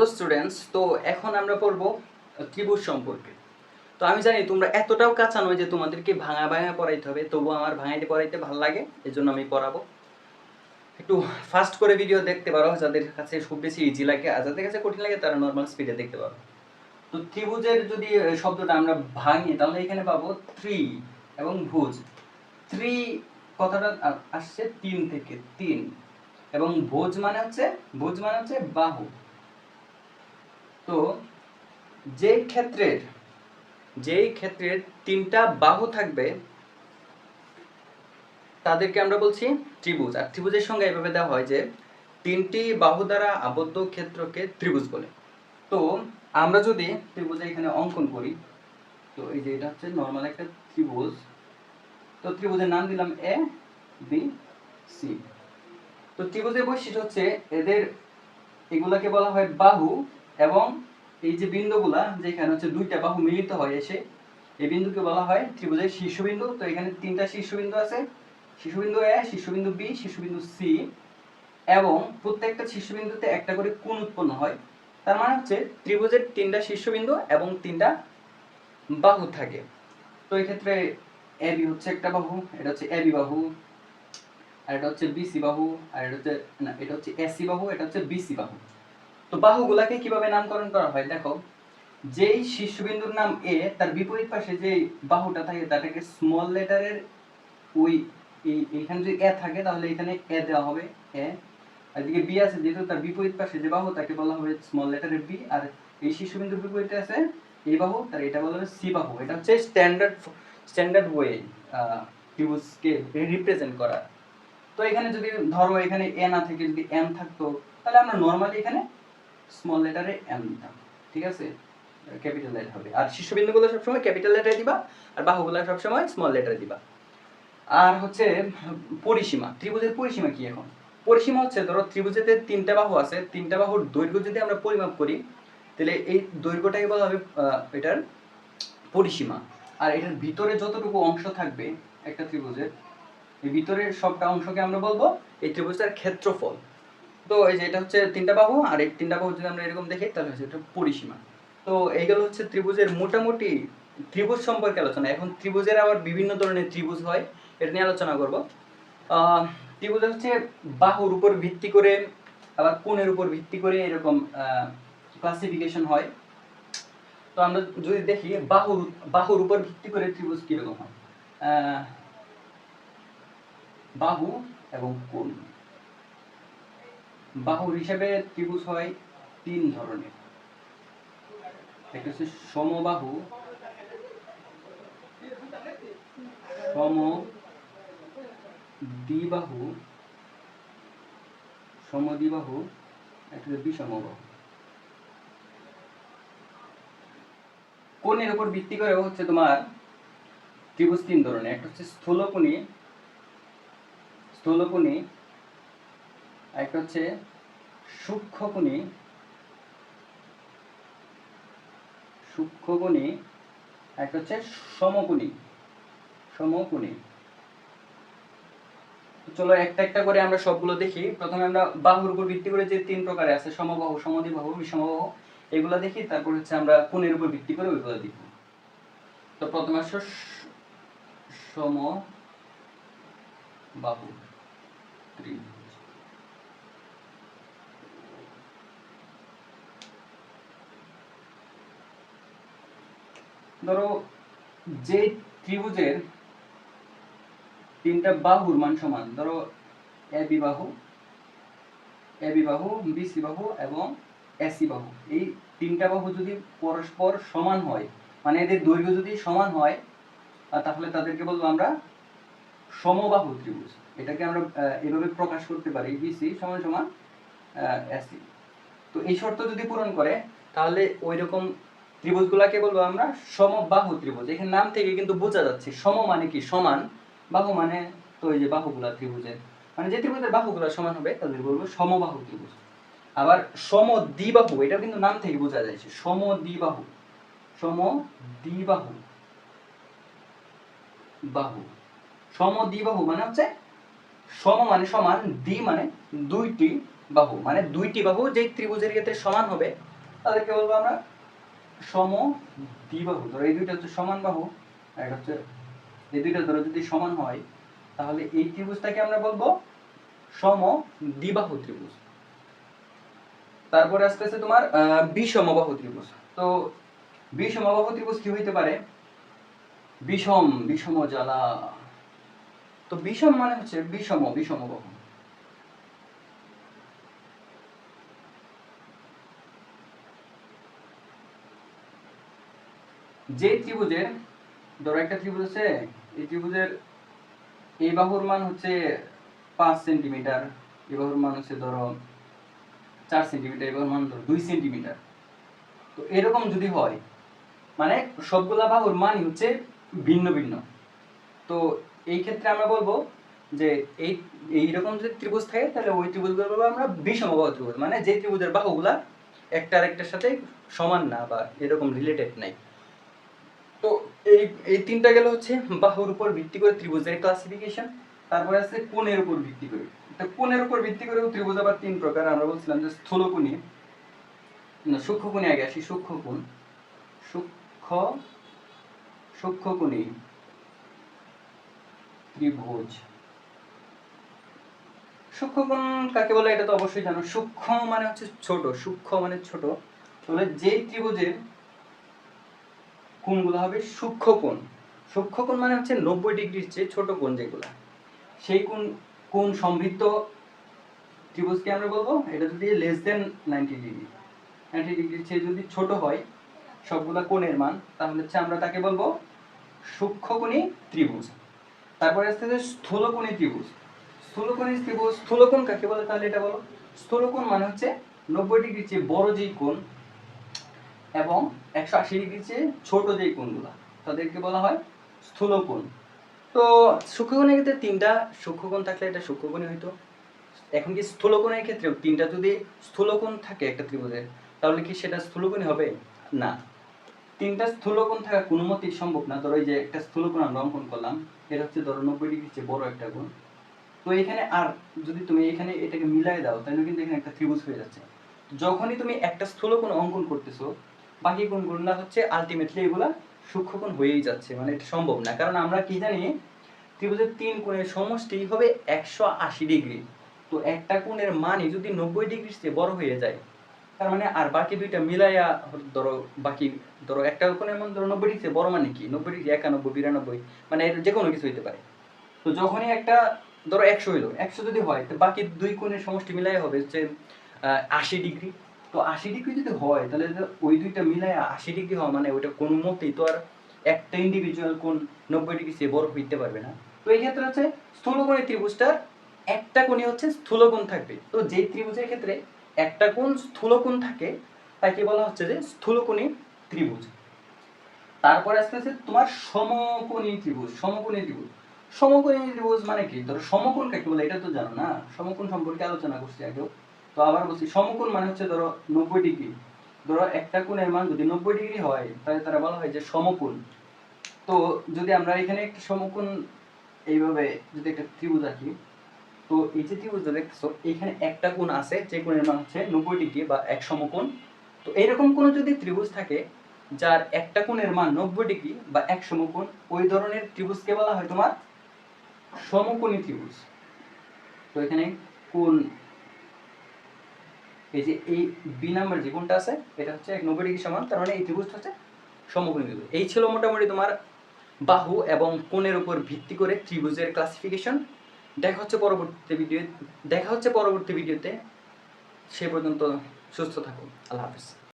Hello students তো এখন আমরা পড়ব ত্রিভুজ সম্পর্কে। তো আমি জানি তোমরা এতটাও কাঁচা নয় যে তোমাদেরকে ভাঙা ভাঙা পড়াইতে হবে তবুও আমার ভাঙাইতে পড়াইতে ভালো লাগে এই জন্য আমি পড়াবো। একটু ফাস্ট করে ভিডিও দেখতে পারো, যাদের কাছে খুব বেশি ইজি লাগে, আর যাদের কাছে কঠিন লাগে, তারা নর্মাল স্পিডে দেখতে পারো। তো ত্রিভুজের যদি শব্দটা আমরা ভাঙি, তাহলে এখানে পাবো ত্রি এবং ভুজ। ত্রি কথাটা আসছে তিন থেকে তিন। এবং ভোজ মানে হচ্ছে, ভোজ মানে হচ্ছে বাহু। তো যে ক্ষেত্রের, যেই ক্ষেত্রের তিনটা বাহু থাকবে, তাদেরকে আমরা বলছি ত্রিভুজ। আর ত্রিভুজের সঙ্গে এভাবে দেওয়া হয় যে তিনটি বাহু দ্বারা আবদ্ধ ক্ষেত্রকে ত্রিভুজ বলে। তো আমরা যদি ত্রিভুজে এখানে অঙ্কন করি, তো এই যে এটা হচ্ছে নর্মাল একটা ত্রিভুজ, তো ত্রিভুজের নাম দিলাম এ বি সি তো ত্রিভুজের বৈশিষ্ট্য হচ্ছে এদের, এগুলাকে বলা হয় বাহু এবং এই যে বিন্দুগুলা, যেখানে হচ্ছে দুইটা বাহু মিলিত হয় এসে, এই বিন্দুকে বলা হয় ত্রিভুজের শীর্ষবিন্দু। তো এখানে তিনটা শীর্ষবিন্দু আছে, শীর্ষবিন্দু এ শীর্ষবিন্দু বি শীর্ষবিন্দু সি এবং প্রত্যেকটা শীর্ষবিন্দুতে একটা করে কোণ উৎপন্ন হয়। তার মানে হচ্ছে ত্রিভুজের তিনটা শীর্ষবিন্দু এবং তিনটা বাহু থাকে। তো এই ক্ষেত্রে বি হচ্ছে একটা বাহু, এটা হচ্ছে এ বি বাহু, আর এটা হচ্ছে বিসি বাহু, আর এটা হচ্ছে, না, এটা হচ্ছে এসি বাহু, এটা হচ্ছে বিসি বাহু। তো বাহুগুলাকে কীভাবে নামকরণ করা হয়? দেখো, যেই শীর্ষবিন্দুর নাম এ তার বিপরীত পাশে যে বাহুটা থাকে, তাটাকে স্মল লেটারের ওই এখানে যদি এ থাকে, তাহলে এখানে এ দেওয়া হবে এ আর এদিকে বি আছে, যেহেতু তার বিপরীত পাশে যে বাহু, তাকে বলা হবে স্মল লেটারের বি আর এই শীর্ষবিন্দুর বিপরীতে আছে এই বাহু, তার এটা বলা হবে সি বাহু। এটা হচ্ছে স্ট্যান্ডার্ড স্ট্যান্ডার্ড ওয়ে ত্রিভুজকে রিপ্রেজেন্ট করা। তো এখানে যদি ধরো, এখানে এ না থেকে, যদি এম থাকতো, তাহলে আমরা নর্মালি এখানে স্মল লেটারে এম দিতাম ঠিক আছে? ক্যাপিটাল লেটার হবে। আর শীর্ষবিন্দুগুলো সবসময় ক্যাপিটাল লেটারে দিবা, আর বাহুগুলো সবসময় স্মল লেটারে দিবা। আর হচ্ছে, পরিসীমা, ত্রিভুজের পরিসীমা কি এখন? পরিসীমা হচ্ছে, ধরো ত্রিভুজেতে তিনটা বাহু আছে, তিনটা বাহুর দৈর্ঘ্য যদি আমরা পরিমাপ করি, তাহলে এই দৈর্ঘ্যটাকে বলা হবে এটার পরিসীমা। আর এটার ভিতরে যতটুকু অংশ থাকবে একটা ত্রিভুজের, এই ভিতরের সবটা অংশকে আমরা বলব, এই ত্রিভুজটার ক্ষেত্রফল। তো এই যে এটা হচ্ছে তিনটা বাহু, আর এই তিনটা বাহু যদি আমরা এরকম দেখি, তাহলে হচ্ছে এটা পরিসীমা। তো এইগুলো হচ্ছে ত্রিভুজের মোটামুটি ত্রিভুজ সম্পর্কে আলোচনা। এখন ত্রিভুজের আবার বিভিন্ন ধরনের ত্রিভুজ হয়, এটা নিয়ে আলোচনা করব। ত্রিভুজ হচ্ছে বাহুর উপর ভিত্তি করে, আবার কোণের উপর ভিত্তি করে এরকম ক্লাসিফিকেশন হয়। তো আমরা যদি দেখি, বাহুর বাহুর উপর ভিত্তি করে ত্রিভুজ কীরকম হয়? বাহু এবং কোণ। বাহুর হিসাবে ত্রিভুজ হয় তিন ধরনের। একটা হচ্ছে সমবাহু সম দ্বিবাহু সমদ্বিবাহু, একটা হচ্ছে বিষমবাহু। কোণের উপর ভিত্তি করে হচ্ছে তোমার ত্রিভুজ তিন ধরনের। একটা হচ্ছে স্থূলকোণী স্থূলকোণী একটা হচ্ছে সূক্ষ্মকোণী সূক্ষ্মকোণী একটা হচ্ছে সমকোণী তো চলো একটা একটা করে আমরা সবগুলো দেখি। প্রথমে আমরা বাহুর উপর ভিত্তি করে যে তিন প্রকারে আছে, সমবাহু, সমদ্বিবাহু বিষমবাহু এগুলো দেখি। তারপর হচ্ছে আমরা কোণের উপর ভিত্তি করে ওইগুলো দেখব। তো প্রথমে আসো সম বাহু ত্রিভুজ। ধরো, যে ত্রিভুজের তিনটা বাহুর মান সমান, ধরো, এ বি বাহু এ বি বাহু বিসি বাহু এবং এসি বাহু এই তিনটা বাহু যদি পরস্পর সমান হয় মানে এদের দৈর্ঘ্য যদি সমান হয় তাহলে তাদেরকে বলব আমরা সমবাহু ত্রিভুজ। এটাকে আমরা এভাবে প্রকাশ করতে পারি বিসি সমান সমান এসি তো এই শর্ত যদি পূরণ করে, তাহলে ওই রকম ত্রিভুজগুলাকে বলব আমরা? সমবাহু ত্রিভুজ। এখানে নাম থেকে কিন্তু বোঝা যাচ্ছে, সম মানে কি? সমান। বাহু মানে তো এই যে বাহুগুলা ত্রিভুজের। মানে যে ত্রিভুজের বাহুগুলা সমান হবে, তাদের বলব সমবাহু ত্রিভুজ। আবার সম দ্বিবাহু এটা কিন্তু নাম থেকে বোঝা যাচ্ছে সম দ্বিবাহু সম দ্বিবাহু বাহু। সম দ্বিবাহু মানে হচ্ছে সম মানে সমান, দ্বি মানে দুইটি বাহু। মানে দুইটি বাহু যেই ত্রিভুজের ক্ষেত্রে সমান হবে, তাদেরকে বলব আমরা সম দ্বিবাহু, ধরো এই দুইটা হচ্ছে সমান বাহু, আর এটা হচ্ছে, এই দুইটা ধরো যদি সমান হয়, তাহলে এই ত্রিভুজটাকে আমরা বলব সম দ্বিবাহু ত্রিভুজ। তারপরে আসতেছে তোমার বিষমবাহু ত্রিভুজ। তো বিষমবাহু ত্রিভুজ কি হইতে পারে? বিষম বিষম জ্বালা তো বিষম মানে হচ্ছে বিষম, বিষমবাহু। যে ত্রিভুজের, ধরো একটা ত্রিভুজ আছে, এই ত্রিভুজের এই বাহুর মান হচ্ছে পাঁচ সেন্টিমিটার এই বাহুর মান হচ্ছে ধরো চার সেন্টিমিটার এই বাহুর মান ধরো দুই সেন্টিমিটার। তো এরকম যদি হয় মানে সবগুলা বাহুর মানই হচ্ছে ভিন্ন ভিন্ন। তো এই ক্ষেত্রে আমরা বলব যে এই, এইরকম যদি ত্রিভুজ থাকে, তাহলে ওই ত্রিভুজগুলো বলব আমরা বিষমবাহু ত্রিভুজ মানে যে ত্রিভুজের বাহুগুলা একটা আরেকটার সাথে সমান না বা এরকম রিলেটেড নাই। তো এই এই তিনটা গেল হচ্ছে বাহুর উপর ভিত্তি করে ত্রিভুজের ক্লাসিফিকেশন তারপরে আছে কোণের উপর ভিত্তি করে। তো কোণের উপর ভিত্তি করে ত্রিভুজ আবার তিন প্রকার, আমরা বলছিলাম যে আগে আসি, সূক্ষ্ম সূক্ষ্মকোণী ত্রিভুজ। কাকে বলে? এটা তো অবশ্যই জানো। সূক্ষ্ম মানে হচ্ছে ছোট, সূক্ষ্ম মানে ছোট। তাহলে যে ত্রিভুজের কোণগুলো হবে সূক্ষ্ম কোণ। সূক্ষ্ম কোণ মানে হচ্ছে নব্বই ডিগ্রির চেয়ে ছোট কোণ যেগুলো। সেই কোণ কোণ সমৃদ্ধ ত্রিভুজকে আমরা বলব। এটা যদি less than ninety degree ninety ডিগ্রির চেয়ে যদি ছোট হয় সবগুলা কোণের মান, তাহলে হচ্ছে আমরা তাকে বলব সূক্ষ্মকোণী ত্রিভুজ। তারপরে আসতে হচ্ছে স্থূলকোণী ত্রিভুজ। স্থূলকোণী ত্রিভুজ স্থূলকোণ কাকে বলে তাহলে এটা বলো? স্থূলকোণ মানে হচ্ছে নব্বই ডিগ্রির চেয়ে বড় যেই কোণ এবং একশো আশি ডিগ্রির চেয়ে ছোট যেই কোণগুলো, তাদেরকে বলা হয় স্থূলকোণ তো সূক্ষ্মকোণের ক্ষেত্রে তিনটা সূক্ষ্মকোণ থাকলে এটা সূক্ষ্মকোণই হইতো। এখন কি স্থূলকোণের ক্ষেত্রেও তিনটা যদি স্থূলকোণ থাকে একটা ত্রিভুজের, তাহলে কি সেটা স্থূলকোণই হবে? না। তিনটা স্থূলকোণ থাকা কোনো মতেই সম্ভব না। ধরো এই যে একটা স্থূলকোণ আমরা অঙ্কন করলাম, এটা হচ্ছে ধরো নব্বই ডিগ্রির চেয়ে বড় একটা কোণ। তো এখানে আর যদি তুমি এখানে এটাকে মিলাই দাও, তাহলে কিন্তু এখানে একটা ত্রিভুজ হয়ে যাচ্ছে। যখনই তুমি একটা স্থূলকোণ অঙ্কন করতেছো বাকি কোণগুলো হচ্ছে আলটিমেটলি এগুলা সূক্ষ্মকোণ হয়েই যাচ্ছে মানে সম্ভব না। কারণ আমরা কি জানি, ত্রিভুজের তিন কোণের সমষ্টি হবে একশো আশি ডিগ্রি। তো একটা কোণের মানই যদি নব্বই ডিগ্রির চেয়ে বড় হয়ে যায়, তার মানে আর বাকি দুইটা মিলাইয়া ধরো বাকি, ধরো একটা কোণের মান ধরো নব্বই ডিগ্রি বড় মানে কি? নব্বই ডিগ্রি একানব্বই, বিরানব্বই মানে যে কোনো কিছু হইতে পারে। তো যখনই একটা ধরো একশো হইল, একশো যদি হয়, তো বাকি দুই কোণের সমষ্টি মিলাই হবে হচ্ছে আশি ডিগ্রি। তো আশি ডিগ্রি যদি হয়, তাহলে ওই দুইটা মিলাই আশি ডিগ্রি হওয়া মানে ওইটা কোনো মতেই তো আর একটা ইন্ডিভিজুয়াল কোণ নব্বই ডিগ্রি চেয়ে বড় হইতে পারবে না। তো এই ক্ষেত্রে হচ্ছে স্থূলকোণী ত্রিভুজটার একটা কোণই হচ্ছে স্থূলকোণ থাকবে। তো যে ত্রিভুজের ক্ষেত্রে একটা কোণ স্থূলকোণ থাকে, তাকে বলা হচ্ছে যে স্থূলকোণী ত্রিভুজ। তারপরে আসতে আছে তোমার সমকোণী ত্রিভুজ সমকোণী ত্রিভুজ। সমকোণী ত্রিভুজ মানে কি? ধরো সমকোণ কাকে বলে? এটা তো জানো না। সমকোণ সম্পর্কে আলোচনা করছি আগেও। তো আবার বলছি, সমকোণ মানে হচ্ছে ধরো নব্বই ডিগ্রি। ধরো একটা কোণের মান যদি নব্বই ডিগ্রি হয়, তাহলে তারা বলা হয় যে সমকোণ। তো যদি আমরা এখানে একটা সমকোণ এইভাবে যদি একটা ত্রিভুজ আঁকি, তো এই যে ত্রিভুজটা দেখতেছো, এখানে একটা কোণ আছে, যে কোণের মান হচ্ছে নব্বই ডিগ্রি বা এক সমকোণ। তো এরকম কোন যদি ত্রিভুজ থাকে, যার একটা কোণের মান নব্বই ডিগ্রি বা এক সমকোণ, ওই ধরনের ত্রিভুজকে বলা হয় তোমার সমকোণী ত্রিভুজ। তো এখানে কোণ এই যে এই বি নাম্বার যে কোনটা আছে, এটা হচ্ছে এক নব্বই ডিগ্রি সমান, তার মানে এই ত্রিভুজটা হচ্ছে সমকোণী ত্রিভুজ। এই ছিল মোটামুটি তোমার বাহু এবং কোণের উপর ভিত্তি করে ত্রিভুজের ক্লাসিফিকেশন দেখা হচ্ছে পরবর্তী ভিডিও দেখা হচ্ছে পরবর্তী ভিডিওতে সে পর্যন্ত সুস্থ থাকুন। আল্লাহ হাফিজ।